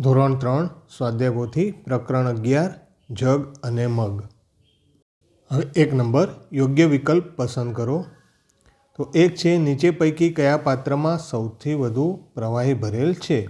ધોરણ ત્રણ સ્વાધ્યાયપોથી પ્રકરણ અગિયાર, જગ અને મગ. હવે એક નંબર, યોગ્ય વિકલ્પ પસંદ કરો. તો એક છે, નીચે પૈકી કયા પાત્રમાં સૌથી વધુ પ્રવાહી ભરેલ છે?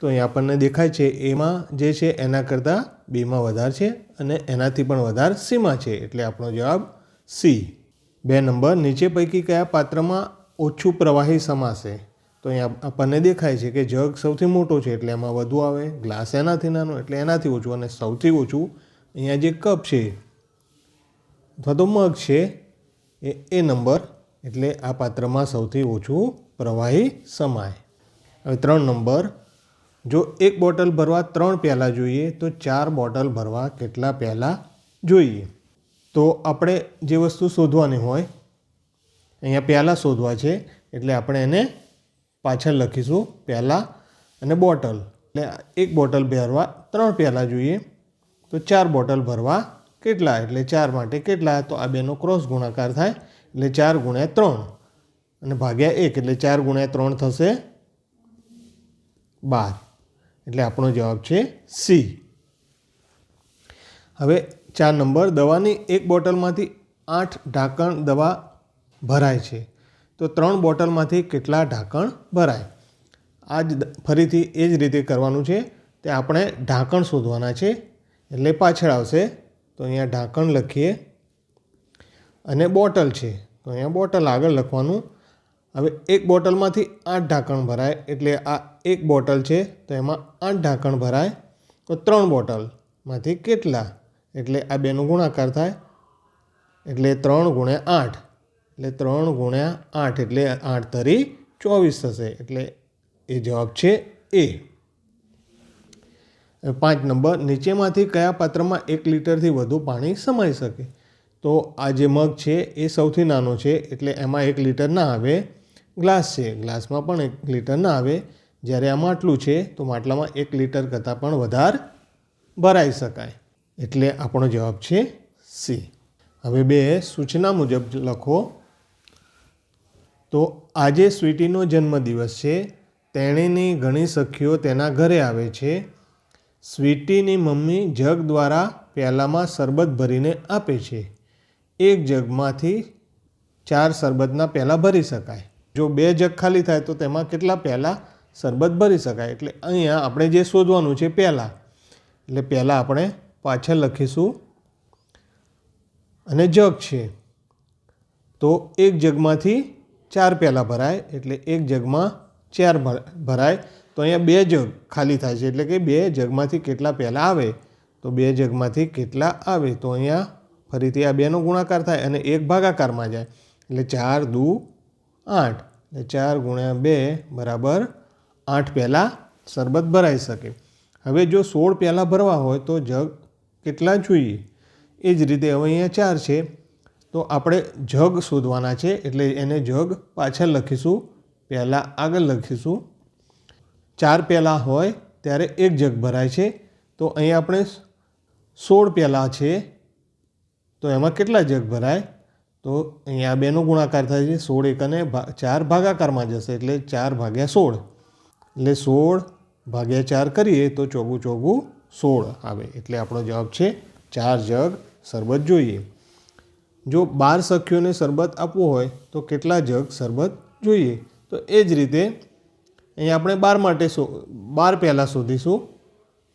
તો અહીં આપણને દેખાય છે, એમાં જે છે, એના કરતાં બેમાં વધારે છે અને એનાથી પણ વધારે સીમાં છે. એટલે આપણો જવાબ સી. બે નંબર, નીચે પૈકી કયા પાત્રમાં ઓછું પ્રવાહી સમાશે? તો અહીંયા આપણને દેખાય છે કે જગ સૌથી મોટો છે એટલે એમાં વધુ આવે, ગ્લાસ એનાથી નાનો એટલે એનાથી ઓછું અને સૌથી ઓછું અહીંયા જે કપ છે, અથવા તો મગ છે, એ એ નંબર એટલે આ પાત્રમાં સૌથી ઓછું પ્રવાહી સમાય. હવે ત્રણ નંબર, જો એક બોટલ ભરવા ત્રણ પ્યાલા જોઈએ, તો ચાર બોટલ ભરવા કેટલા પ્યાલા જોઈએ? તો આપણે જે વસ્તુ શોધવાની હોય, અહીંયા પ્યાલા શોધવા છે, એટલે આપણે એને પાછળ લખીશું પહેલાં અને બોટલ. એટલે એક બોટલ ભરવા, ત્રણ પહેલાં જોઈએ. તો ચાર બોટલ ભરવા કેટલા? એટલે ચાર માટે કેટલા? તો આ બેનો ક્રોસ ગુણાકાર થાય. એટલે ચાર ગુણ્યા ત્રણ. અને ભાગ્યા એક, એટલે ચાર ગુણ્યા ત્રણ થશે બાર. એટલે આપણો જવાબ છે સી. હવે ચાર નંબર, દવાની એક બોટલમાંથી આઠ ઢાંકણ દવા ભરાય છે. તો ત્રણ બોટલમાંથી કેટલા ઢાંકણ ભરાય? આ જ ફરીથી એ જ રીતે કરવાનું છે તે આપણે ઢાંકણ શોધવાના છે. એટલે પાછળ આવશે. તો અહીંયા ઢાંકણ લખીએ. અને બોટલ છે. તો અહીંયા બોટલ આગળ લખવાનું. હવે એક બોટલમાંથી આઠ ઢાંકણ ભરાય. એટલે આ એક બોટલ છે. તો એમાં આઠ ઢાંકણ ભરાય. તો ત્રણ બોટલમાંથી કેટલા? એટલે આ બેનો ગુણાકાર થાય. એટલે ત્રણ ગુણ્યા આઠ. એટલે ત્રણ ગુણ્યા આઠ એટલે આઠ તરી ચોવીસ થશે. એટલે એ જવાબ છે એ. પાંચ નંબર, નીચેમાંથી કયા પાત્રમાં એક લીટરથી વધુ પાણી સમાઈ શકે? તો આ જે મગ છે એ સૌથી નાનો છે, એટલે એમાં એક લીટર ના આવે. ગ્લાસ છે, ગ્લાસમાં પણ એક લીટર ના આવે. જ્યારે આ માટલું છે, તો માટલામાં એક લીટર કરતાં પણ વધારે ભરાઈ શકાય. એટલે આપણો જવાબ છે સી. હવે બે સૂચના મુજબ લખો. તો આજે સ્વીટીનો જન્મદિવસ છે. તેણીની ઘણી સખીઓ તેના ઘરે આવે છે. સ્વીટીની મમ્મી જગ દ્વારા પ્યાલામાં શરબત ભરીને આપે છે. એક જગમાંથી ચાર શરબતના પ્યાલા ભરી શકાય. જો બે જગ ખાલી થાય તો તેમાં કેટલા પ્યાલા શરબત ભરી શકાય? એટલે અહીંયા આપણે જે શોધવાનું છે પહેલાં એટલે પહેલાં આપણે પાછળ લખીશું. અને જગ છે. તો એક જગમાંથી ચાર પ્યાલા ભરાય, એટલે એક જગમાં ચાર ભરાય. તો અહીંયા બે જગ ખાલી થાય છે, એટલે કે બે જગમાંથી કેટલા પ્યાલા આવે? તો બે જગમાંથી કેટલા આવે? તો અહીંયા ફરીથી આ બેનો ગુણાકાર થાય અને એક ભાગાકારમાં જાય. એટલે ચાર દુ આઠ. એટલે ચાર ગુણ્યા બે બરાબર આઠ પહેલાં શરબત ભરાઈ શકે. હવે જો સોળ પહેલાં ભરવા હોય તો જગ કેટલા જોઈએ? એ જ રીતે હવે અહીંયા ચાર છે. તો આપણે જગ શોધવાના છે એટલે એને જગ પાછળ લખીશું, પહેલાં આગળ લખીશું. ચાર પહેલાં હોય ત્યારે એક જગ ભરાય છે. તો અહીં આપણે સોળ પહેલાં છે. તો એમાં કેટલા જગ ભરાય? તો અહીંયા બેનો ગુણાકાર થાય છે. સોળ એક અને ચાર ભાગાકારમાં જશે એટલે ચાર ભાગ્યા સોળ. એટલે સોળ ભાગ્યા ચાર કરીએ તો ચોગું ચોગું સોળ આવે. એટલે આપણો જવાબ છે ચાર જગ શરબત જોઈએ. જો બાર સખીઓને શરબત આપવું હોય, તો કેટલા જગ શરબત જોઈએ? તો એ જ રીતે અહીં આપણે બાર માટે શો, બાર પહેલાં શોધીશું.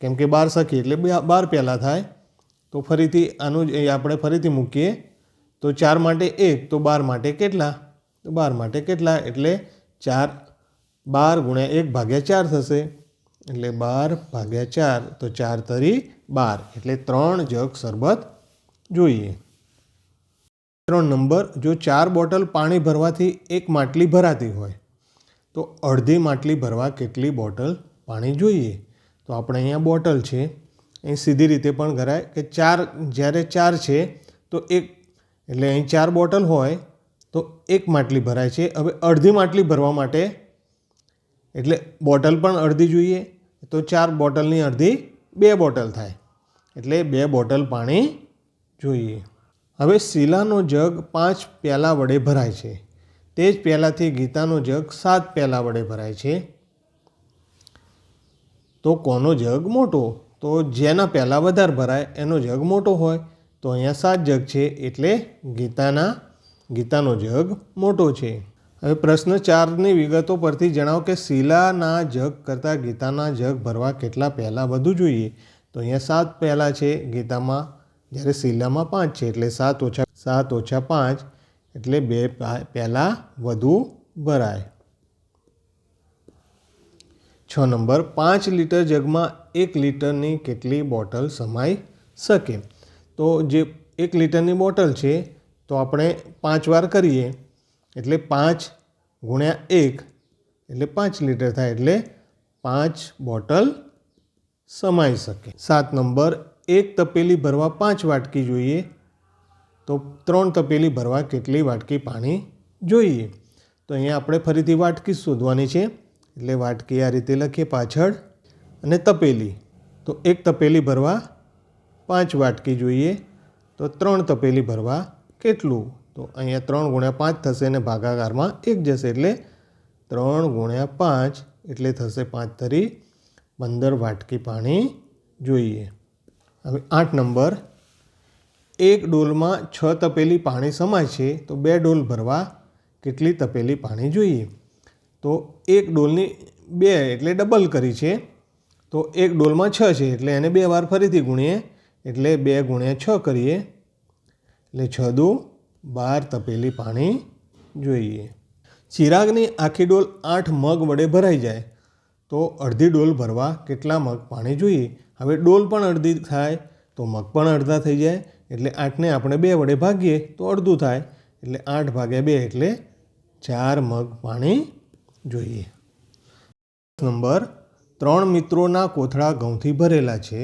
કેમ કે બાર સખી એટલે બાર પહેલાં થાય. તો ફરીથી આનું જ અહીં આપણે ફરીથી મૂકીએ. તો ચાર માટે એક, તો બાર માટે કેટલા? તો બાર માટે કેટલા? એટલે ચાર બાર ગુણ્યા એક ભાગ્યા ચાર થશે. એટલે બાર ભાગ્યા ચાર, તો ચાર તરી બાર. એટલે ત્રણ જગ શરબત જોઈએ. ત્રણ નંબર જો ચાર બોટલ પાણી ભરવાથી એક માટલી ભરાતી હોય, તો અડધી માટલી ભરવા કેટલી બોટલ પાણી જોઈએ? તો આપણે અહીંયા બોટલ છે. અહીં સીધી રીતે પણ કરાય કે ચાર, જ્યારે ચાર છે, તો એક, એટલે અહીં ચાર બોટલ હોય, તો એક માટલી ભરાય છે. હવે અડધી માટલી ભરવા માટે, એટલે બોટલ પણ અડધી જોઈએ, તો ચાર બોટલની અડધી બે બોટલ થાય. એટલે બે બોટલ પાણી જોઈએ. હવે શીલાનો જગ પાંચ પ્યાલા વડે ભરાય છે. તે જ પ્યાલાથી ગીતાનો જગ સાત પ્યાલા વડે ભરાય છે. તો કોનો જગ મોટો? તો જેના પહેલાં વધારે ભરાય એનો જગ મોટો હોય. તો અહીંયા સાત જગ છે એટલે ગીતાના, ગીતાનો જગ મોટો છે. હવે પ્રશ્ન ચારની વિગતો પરથી જણાવો કે શીલાના જગ કરતાં ગીતાના જગ ભરવા કેટલા પહેલાં વધુ જોઈએ? તો અહીંયા સાત પહેલાં છે ગીતામાં. જ્યારે શીલામાં પાંચ છે, એટલે સાત ઓછા સાત ઓછા પાંચ, એટલે બે પહેલાં વધુ ભરાય. છ નંબર, પાંચ લીટર જગમાં એક લીટરની કેટલી બોટલ સમાઈ શકે? તો જે એક લીટરની બોટલ છે, તો આપણે પાંચ વાર કરીએ, એટલે પાંચ ગુણ્યા એક, એટલે પાંચ લીટર થાય, એટલે પાંચ બોટલ સમાઈ શકે. સાત નંબર એક તપેલી ભરવા પાંચ વાટકી જોઈએ, તો ત્રણ તપેલી ભરવા કેટલી વાટકી પાણી જોઈએ? તો અહીંયા આપણે ફરીથી વાટકી શોધવાની છે. એટલે વાટકી આ રીતે લખીએ પાછળ અને તપેલી. તો એક તપેલી ભરવા પાંચ વાટકી જોઈએ, તો ત્રણ તપેલી ભરવા કેટલું? તો અહીંયા ત્રણ ગુણ્યા પાંચ થશે અને ભાગાકારમાં એક જશે. એટલે ત્રણ ગુણ્યા પાંચ, એટલે થશે પાંચ તરી પંદર વાટકી પાણી જોઈએ. હવે આઠ નંબર. એક ડોલમાં છ તપેલી પાણી સમાય છે, તો બે ડોલ ભરવા કેટલી તપેલી પાણી જોઈએ? તો એક ડોલની બે એટલે ડબલ કરી છે. તો એક ડોલમાં છ છે, એટલે એને બે વાર ફરીથી ગુણીએ, એટલે બે ગુણ્યા છ કરીએ. એટલે છ દુ બાર તપેલી પાણી જોઈએ. ચિરાગની આખી ડોલ આઠ મગ વડે ભરાઈ જાય, તો અડધી ડોલ ભરવા કેટલા મગ પાણી જોઈએ? હવે ડોલ પણ અડધી થાય, તો મગ પણ અડધા થઈ જાય, એટલે આઠને આપણે બે વડે ભાગીએ, તો અડધું થાય. એટલે આઠ ભાગ્યા બે એટલે ચાર મગ પાણી જોઈએ. નંબર, ત્રણ મિત્રોના કોથળા ઘઉંથી ભરેલા છે.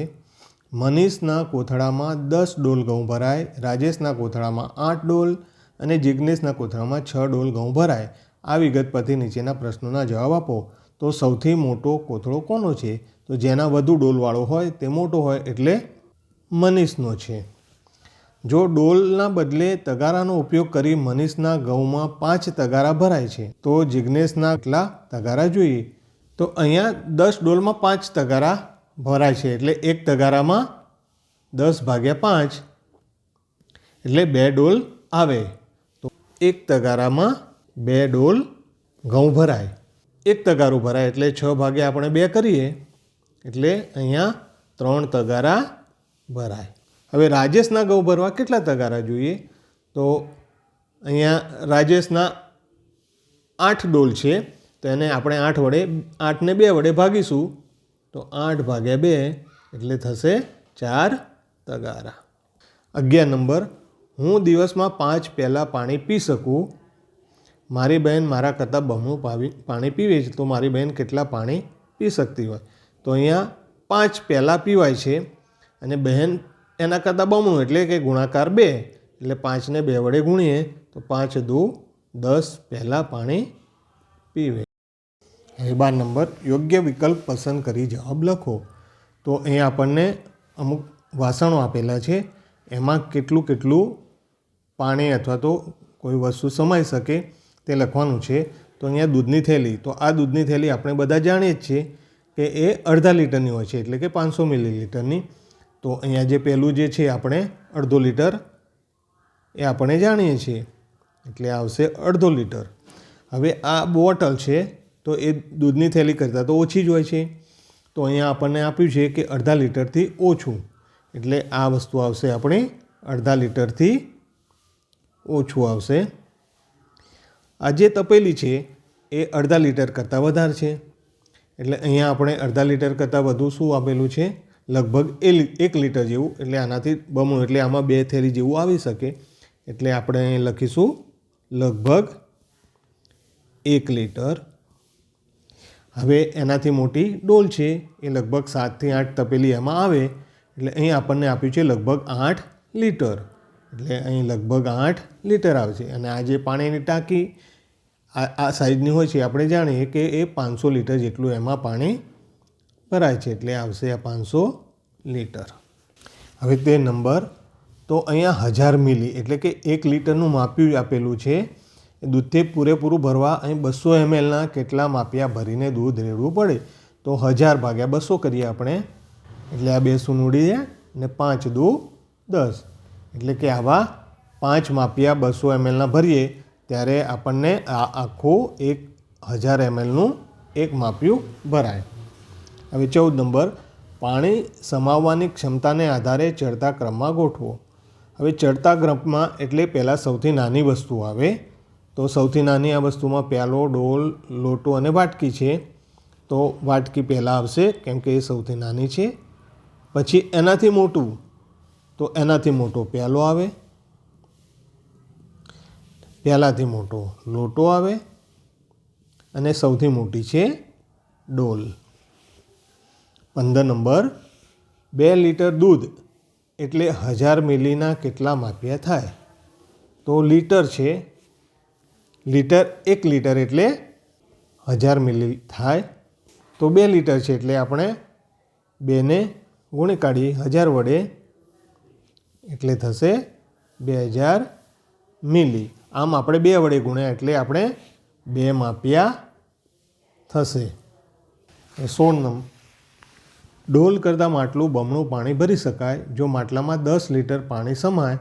મનીષના કોથળામાં દસ ડોલ ઘઉં ભરાય, રાજેશના કોથળામાં આઠ ડોલ અને જિજ્ઞેશના કોથળામાં છ ડોલ ઘઉં ભરાય. આ વિગત પરથી નીચેના પ્રશ્નોના જવાબ આપો. તો સૌથી મોટો કોથળો કોનો છે? તો જેના વધુ ડોલવાળો હોય તે મોટો હોય એટલે મનીષનો છે. જો ડોલના બદલે તગારાનો ઉપયોગ કરી મનીષના ઘઉંમાં પાંચ તગારા ભરાય છે, તો જિજ્ઞેશના કેટલા તગારા જોઈએ? તો અહીંયા દસ ડોલમાં પાંચ તગારા ભરાય છે, એટલે એક તગારામાં દસ ભાગ્યા પાંચ, એટલે બે ડોલ આવે. તો એક તગારામાં બે ડોલ ઘઉં ભરાય. એક તગારું ભરાય એટલે છ ભાગે આપણે બે કરીએ. એટલે અહીંયા ત્રણ તગારા ભરાય. હવે રાજેશના ઘઉં ભરવા કેટલા તગારા જોઈએ? તો અહીંયા રાજેશના આઠ ડોલ છે. તો એને આપણે આઠ વડે, આઠને બે વડે ભાગીશું. તો આઠ ભાગ્યા બે, એટલે થશે ચાર તગારા. અગિયાર નંબર, હું દિવસમાં પાંચ પહેલાં પાણી પી શકું? મારી બહેન મારા કરતાં બમણું પાવી પાણી પીવે છે, તો મારી બહેન કેટલા પાણી પી શકતી હોય? તો અહીંયા પાંચ પહેલાં પીવાય છે અને બહેન એના કરતાં બમણું એટલે કે ગુણાકાર બે, એટલે પાંચને બે વડે ગુણીએ, તો પાંચ દો દસ પહેલાં પાણી પીવે. હવે બાર નંબર, યોગ્ય વિકલ્પ પસંદ કરી જવાબ લખો. તો અહીંયા આપણને અમુક વાસણો આપેલા છે, એમાં કેટલું કેટલું પાણી અથવા તો કોઈ વસ્તુ સમાઈ શકે. તે લખવાનું છે. તો અહીંયા દૂધની થેલી. તો આ દૂધની થેલી આપણે બધા જાણીએ જ છીએ કે એ અડધા લીટરની હોય છે, એટલે કે પાંચસો મિલીલીટરની. તો અહીંયા જે પહેલું જે છે આપણે અડધો લીટર એ આપણે જાણીએ છીએ. એટલે આવશે અડધો લીટર. હવે આ બોટલ છે, તો એ દૂધની થેલી કરતાં તો ઓછી જ હોય છે. તો અહીંયા આપણને આપ્યું છે કે અડધા લીટરથી ઓછું. એટલે આ વસ્તુ આવશે આપણે અડધા લીટરથી ઓછું આવશે. આ જે તપેલી છે, એ અડધા લીટર કરતાં વધારે છે. એટલે અહીંયા આપણે અડધા લીટર કરતાં વધુ શું આપેલું છે? લગભગ એ એક લીટર જેવું. એટલે આનાથી બમણું, એટલે આમાં બે થેલી જેવું આવી શકે. એટલે આપણે અહીં લખીશું, લગભગ એક લીટર. હવે એનાથી મોટી ડોલ છે, એ લગભગ સાતથી આઠ તપેલી એમાં આવે. એટલે અહીં આપણને આપ્યું છે લગભગ આઠ લીટર. એટલે અહીં લગભગ આઠ લીટર આવશે. અને આ જે પાણીની ટાંકી, આ આ સાઈઝની હોય છે, આપણે જાણીએ કે એ પાંચસો લીટર જેટલું એમાં પાણી ભરાય છે. એટલે આવશે આ પાંચસો લીટર. હવે તે નંબર, તો અહીંયા હજાર મિલી, એટલે કે એક લીટરનું માપ્યું આપેલું છે. દૂધથી પૂરેપૂરું ભરવા અહીં બસો એમએલના કેટલા માપિયા ભરીને દૂધ રેડવું પડે? તો તો હજાર ભાગ્યા બસો કરીએ આપણે. એટલે આ બે સુન ઉડી જાય ને પાંચ દૂ દસ. એટલે કે આવા પાંચ માપિયા બસો એમએલના ભરીએ, ત્યારે આપણને આ આખું એક હજાર એમએલનું એક માપિયું ભરાય. હવે ચૌદ નંબર, પાણી સમાવવાની ક્ષમતાને આધારે ચડતા ક્રમમાં ગોઠવો. હવે ચડતા ક્રમમાં એટલે પહેલાં સૌથી નાની વસ્તુ આવે. તો સૌથી નાની આ વસ્તુમાં પ્યાલો, ડોલ, લોટો અને વાટકી છે. તો વાટકી પહેલાં આવશે, કેમ કે એ સૌથી નાની છે. પછી એનાથી મોટું તો એનાથી મોટો પ્યાલો આવે, પ્યાલાથી મોટો લોટો આવે, અને સૌથી મોટી છે ડોલ. પંદર નંબર, બે લીટર દૂધ એટલે હજાર મિલીના કેટલા માપ્યા થાય. તો લીટર છે, લીટર એક લીટર એટલે હજાર મિલી થાય. તો બે લીટર છે એટલે આપણે બેને ગુણી કાઢી હજાર વડે એટલે થશે બે હજાર મિલી. આમ આપણે બે વડે ગુણ્યા એટલે આપણે બે માપ્યા થશે. સોળ નંબર ડોલ કરતાં માટલું બમણું પાણી ભરી શકાય. જો માટલામાં દસ લીટર પાણી સમાય,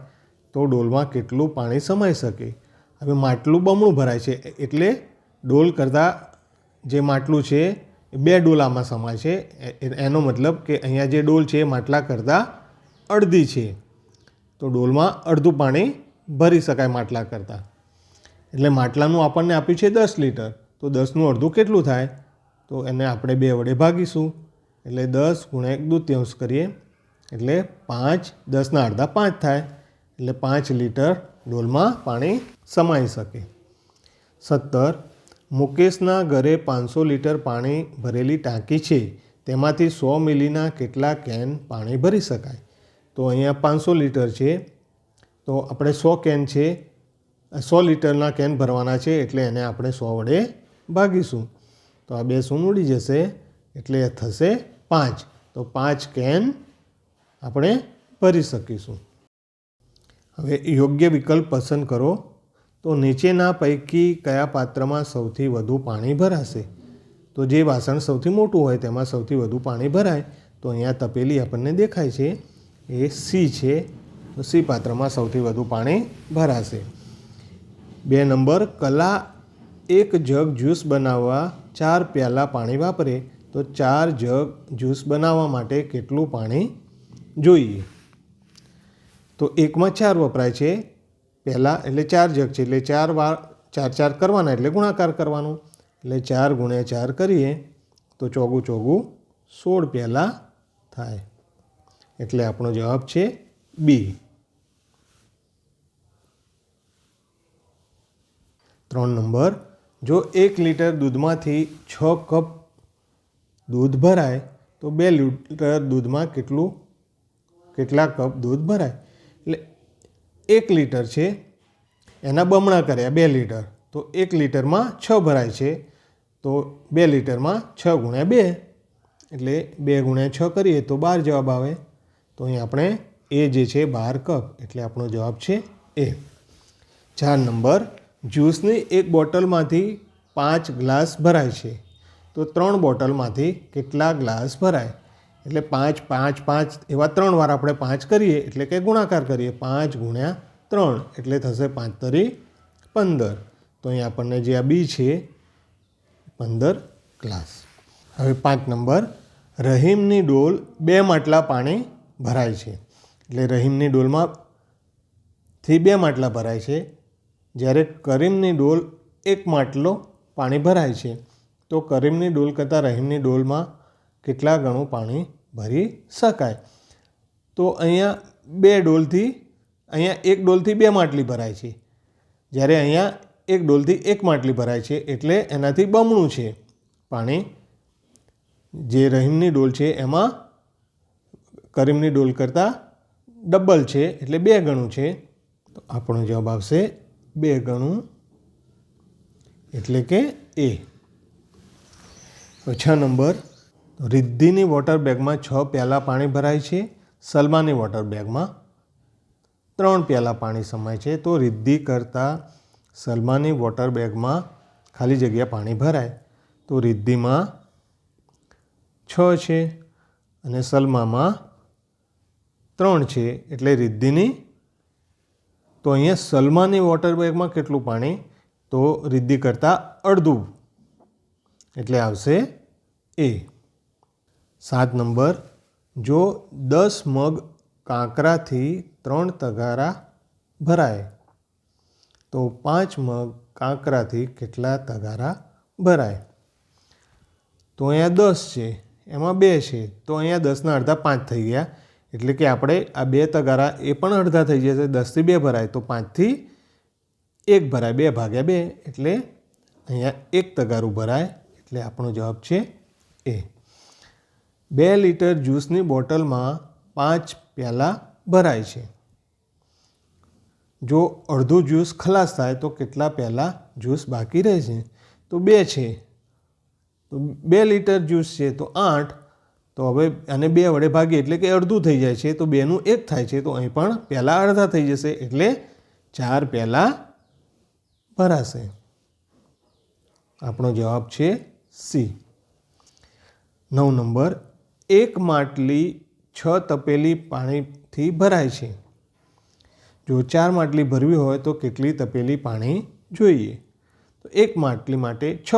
તો ડોલમાં કેટલું પાણી સમાઈ શકે? હવે માટલું બમણું ભરાય છે, એટલે ડોલ કરતાં જે માટલું છે, એ બે ડોલામાં સમાય છે. એનો મતલબ કે અહીંયા જે ડોલ છે, એ માટલા કરતાં અડધી છે. તો ડોલમાં અડધું પાણી ભરી શકાય માટલા કરતાં. એટલે માટલાનું આપણને આપ્યું છે દસ લીટર. તો દસનું અડધું કેટલું થાય? તો એને આપણે બે વડે ભાગીશું. એટલે દસ ગુણ્યા એક દૂત્યંશ કરીએ. એટલે પાંચ, દસના અડધા પાંચ થાય. એટલે પાંચ લીટર ડોલમાં પાણી સમાઈ શકે. સત્તર, મુકેશના ઘરે પાંચસો લીટર પાણી ભરેલી ટાંકી છે. તેમાંથી સો મિલીના કેટલા કેન પાણી ભરી શકાય? તો અહીંયા પાંચસો લીટર છે. તો આપણે સો કેન છે. સો લીટરના કેન ભરવાના છે એટલે એને આપણે સો વડે ભાગીશું. તો આ બે શું ઉડી જશે? એટલે થશે પાંચ. તો પાંચ કેન આપણે ભરી શકીશું. હવે યોગ્ય વિકલ્પ પસંદ કરો. તો નીચેના પૈકી કયા પાત્રમાં સૌથી વધુ પાણી ભરાશે? તો જે વાસણ સૌથી મોટું હોય તેમાં સૌથી વધુ પાણી ભરાય. તો અહીંયા તપેલી આપણને દેખાય છે. એ સી છે તો સી પાત્રમાં સૌથી વધુ પાણી ભરાશે. બે નંબર, કલા એક જગ જ્યુસ બનાવવા ચાર પ્યાલા પાણી વાપરે, તો ચાર જગ જ્યુસ બનાવવા માટે કેટલું પાણી જોઈએ? તો એકમાં ચાર વપરાય છે, પહેલાં એટલે ચાર જગ છે, એટલે ચાર વાર, ચાર ચાર કરવાના એટલે ગુણાકાર કરવાનો. એટલે ચાર ગુણ્યા ચાર કરીએ, તો ચોગું ચોગું સોળ પહેલાં થાય. એટલે આપણો જવાબ છે બી ત્રણ નંબર. જો એક લીટર દૂધમાંથી છ કપ દૂધ ભરાય, તો બે લીટર દૂધમાં કેટલું? કેટલા કપ દૂધ ભરાય? એટલે એક લીટર છે, એના બમણા કર્યા બે લીટર. તો એક લીટરમાં છ ભરાય છે, તો બે લીટરમાં છ ગુણ્યા બે. એટલે બે ગુણ્યા છ કરીએ તો બાર જવાબ આવે. તો અહીં આપણે એ જે છે બાર કપ, એટલે આપણો જવાબ છે એ. ચાર નંબર, જ્યુસની એક બોટલમાંથી પાંચ ગ્લાસ ભરાય છે. તો ત્રણ બોટલમાંથી કેટલા ગ્લાસ ભરાય? એટલે પાંચ પાંચ પાંચ, એવા ત્રણ વાર આપણે પાંચ કરીએ, એટલે કે ગુણાકાર કરીએ. પાંચ ગુણ્યા ત્રણ, એટલે થશે પાંચ તરી પંદર. તો અહીં આપણને જે આ બી છે, પંદર ગ્લાસ. હવે પાંચ નંબર, રહીમની ડોલ બે માટલા પાણી ભરાય છે. એટલે રહીમની ડોલમાં થી બે માટલા ભરાય છે. જ્યારે કરીમની ડોલ એક માટલો પાણી ભરાય છે. તો કરીમની ડોલ કરતાં રહીમની ડોલમાં કેટલા ગણું પાણી ભરી શકાય? તો અહીંયા બે ડોલથી, અહીંયા એક ડોલથી બે માટલી ભરાય છે. જ્યારે અહીંયા એક ડોલથી એક માટલી ભરાય છે, એટલે એનાથી બમણું છે પાણી. જે રહીમની ડોલ છે, એમાં કરીમની ડોલ કરતાં ડબલ છે, એટલે બે ગણું છે. તો આપણો જવાબ આવશે બે ગણું એટલે કે એ. છ નંબર. રિદ્ધિની વોટર બેગમાં છ પ્યાલા પાણી ભરાય છે, સલમાની વોટર બેગમાં ત્રણ પ્યાલા પાણી સમાય છે. તો રિદ્ધિ કરતાં સલમાની વોટર બેગમાં ખાલી જગ્યા પાણી ભરાય. તો રિદ્ધિમાં છ છે અને સલમામાં ત્રણ છે એટલે રિદ્ધિની, તો અહીંયા સલમાની વોટર બેગમાં કેટલું પાણી? તો રિદ્ધિ કરતાં અડધું. એટલે આવશે એ. સાત નંબર. જો દસ મગ કાંકરાથી ત્રણ તગારા ભરાય, તો પાંચ મગ કાંકરાથી કેટલા તગારા ભરાય? તો અહીંયા દસ છે. એમાં બે છે. તો અહીંયા દસના અડધા પાંચ થઈ ગયા. એટલે કે આપણે આ બે તગારા એ પણ અડધા થઈ જશે, દસથી બે ભરાય, તો પાંચથી એક ભરાય, બે ભાગ્યા બે, એટલે અહીંયા એક તગારું ભરાય એટલે આપણો જવાબ છે એ. બે લીટર જ્યુસની બોટલમાં પાંચ પ્યાલા ભરાય છે. જો અડધું જ્યુસ ખલાસ થાય, તો કેટલા પ્યાલા જ્યુસ બાકી રહે છે? તો બે છે. તો બે લીટર જ્યુસ છે, તો આઠ તો હવે આને બે વડે ભાગીએ એટલે કે અડધું થઈ જાય છે, તો બેનું એક થાય છે, તો અહીં પણ પહેલાં અડધા થઈ જશે એટલે ચાર પહેલાં ભરાશે. આપણો જવાબ છે સી નવ નંબર, એક માટલી છ તપેલી પાણીથી ભરાય છે. જો ચાર માટલી ભરવી હોય તો કેટલી તપેલી પાણી જોઈએ? તો એક માટલી માટે છ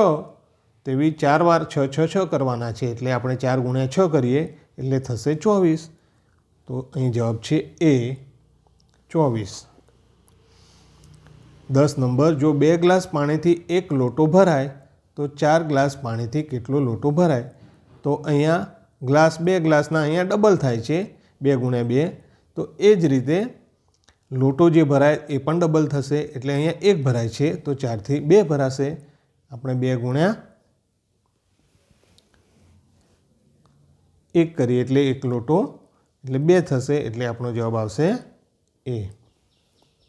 તેવી ચાર વાર છ છ છ કરવાના છે. એટલે આપણે ચાર ગુણ્યા છ કરીએ, એટલે થશે ચોવીસ. તો અહીં જવાબ છે એ, ચોવીસ. દસ નંબર, જો બે ગ્લાસ પાણીથી એક લોટો ભરાય, તો ચાર ગ્લાસ પાણીથી કેટલો લોટો ભરાય? તો અહીંયા ગ્લાસ બે ગ્લાસના અહીંયા ડબલ થાય છે, બે ગુણ્યા બે. તો એ જ રીતે લોટો જે ભરાય એ પણ ડબલ થશે, એટલે અહીંયા એક ભરાય છે, તો ચારથી બે ભરાશે. આપણે બે ગુણ્યા એક કરીએ એટલે એક લોટો એટલે બે થશે એટલે આપણો જવાબ આવશે એ.